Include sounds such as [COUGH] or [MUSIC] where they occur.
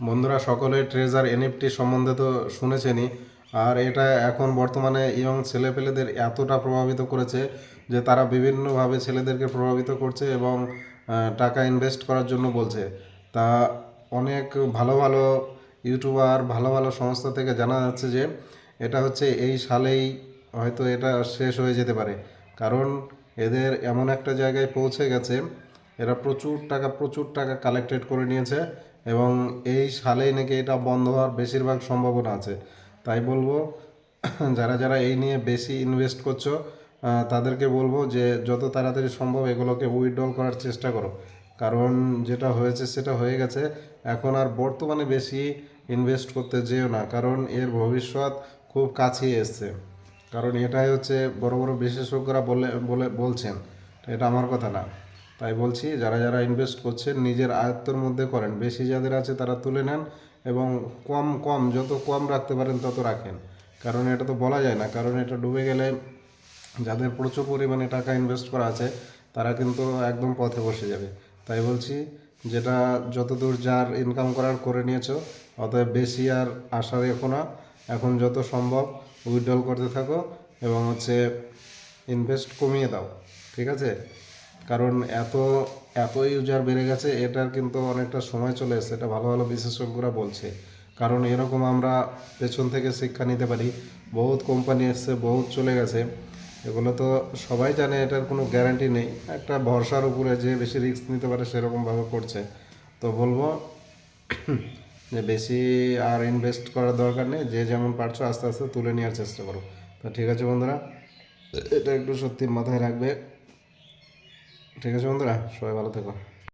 বন্ধুরা, সকলে treasure NFT সম্বন্ধে তো শুনেছেনই। আর এটা এখন বর্তমানে ইয়ং ছেলেপেলেদের এতটা প্রভাবিত করেছে যে তারা বিভিন্নভাবে ছেলেদেরকে প্রভাবিত করছে এবং টাকা ইনভেস্ট করার জন্য বলছে। তা অনেক ভালো ভালো ইউটিউবার ভালো ভালো সংস্থা থেকে জানা যাচ্ছে যে, এটা হচ্ছে এই সালেই হয়তো এটা শেষ হয়ে যেতে পারে। কারণ এদের এমন একটা জায়গায় পৌঁছে গেছে, এরা প্রচুর টাকা প্রচুর টাকা কালেক্টেড করে নিয়েছে। এবং এই সালেই নাকি এটা বন্ধ হওয়ার বেশিরভাগ সম্ভাবনা আছে। তাই বলব, যারা যারা এই নিয়ে বেশি ইনভেস্ট করছ তাদেরকে বলব যে যত তাড়াতাড়ি সম্ভব এগুলোকে উইথড্রল করার চেষ্টা করো। কারণ যেটা হয়েছে সেটা হয়ে গেছে। এখন আর বর্তমানে বেশি ইনভেস্ট করতে যেও না, কারণ এর ভবিষ্যৎ খুব কাছে এসছে। কারণ এটাই হচ্ছে বড় বড় বিশেষজ্ঞরা বলে বলে, বলছেন। এটা আমার কথা না। তাই বলছি, যারা যারা ইনভেস্ট করছেন, নিজের আয়ত্তের মধ্যে করেন। বেশি যাদের আছে তারা তুলে নেন এবং কম কম, যত কম রাখতে পারেন তত রাখেন। কারণ এটা তো বলা যায় না, কারণ এটা ডুবে গেলে যাদের প্রচুর পরিমাণে টাকা ইনভেস্ট করা আছে, তারা কিন্তু একদম পথে বসে যাবে। তাই বলছি, যেটা যতদূর যার ইনকাম করার করে নিয়েছো, অতএব বেশি আর আশা রেখো না। এখন যত সম্ভব উইথড্রল করতে থাকো এবং হচ্ছে ইনভেস্ট কমিয়ে দাও। ঠিক আছে? কারণ এত এত ইউজার বেড়ে গেছে, এটার কিন্তু অনেকটা সময় চলে এসেছে। এটা ভালো ভালো বিশেষজ্ঞরা বলছে। কারণ এরকম আমরা পেছন থেকে শিক্ষা নিতে পারি। বহুত কোম্পানি এসছে, বহুত চলে গেছে। এগুলো তো সবাই জানে, এটার কোনো গ্যারান্টি নেই। একটা ভরসার উপরে যে বেশি রিস্ক নিতে পারে সেরকমভাবে করছে। তো বলব [CLEARS THROAT] যে বেশি আর ইনভেস্ট করার দরকার নেই। যে যেমন পারছ আস্তে আস্তে তুলে নেওয়ার চেষ্টা করো। তো ঠিক আছে বন্ধুরা, এটা একটু সত্যি মাথায় রাখবে। ঠিক আছে বন্ধুরা সবাই ভালো থেকো।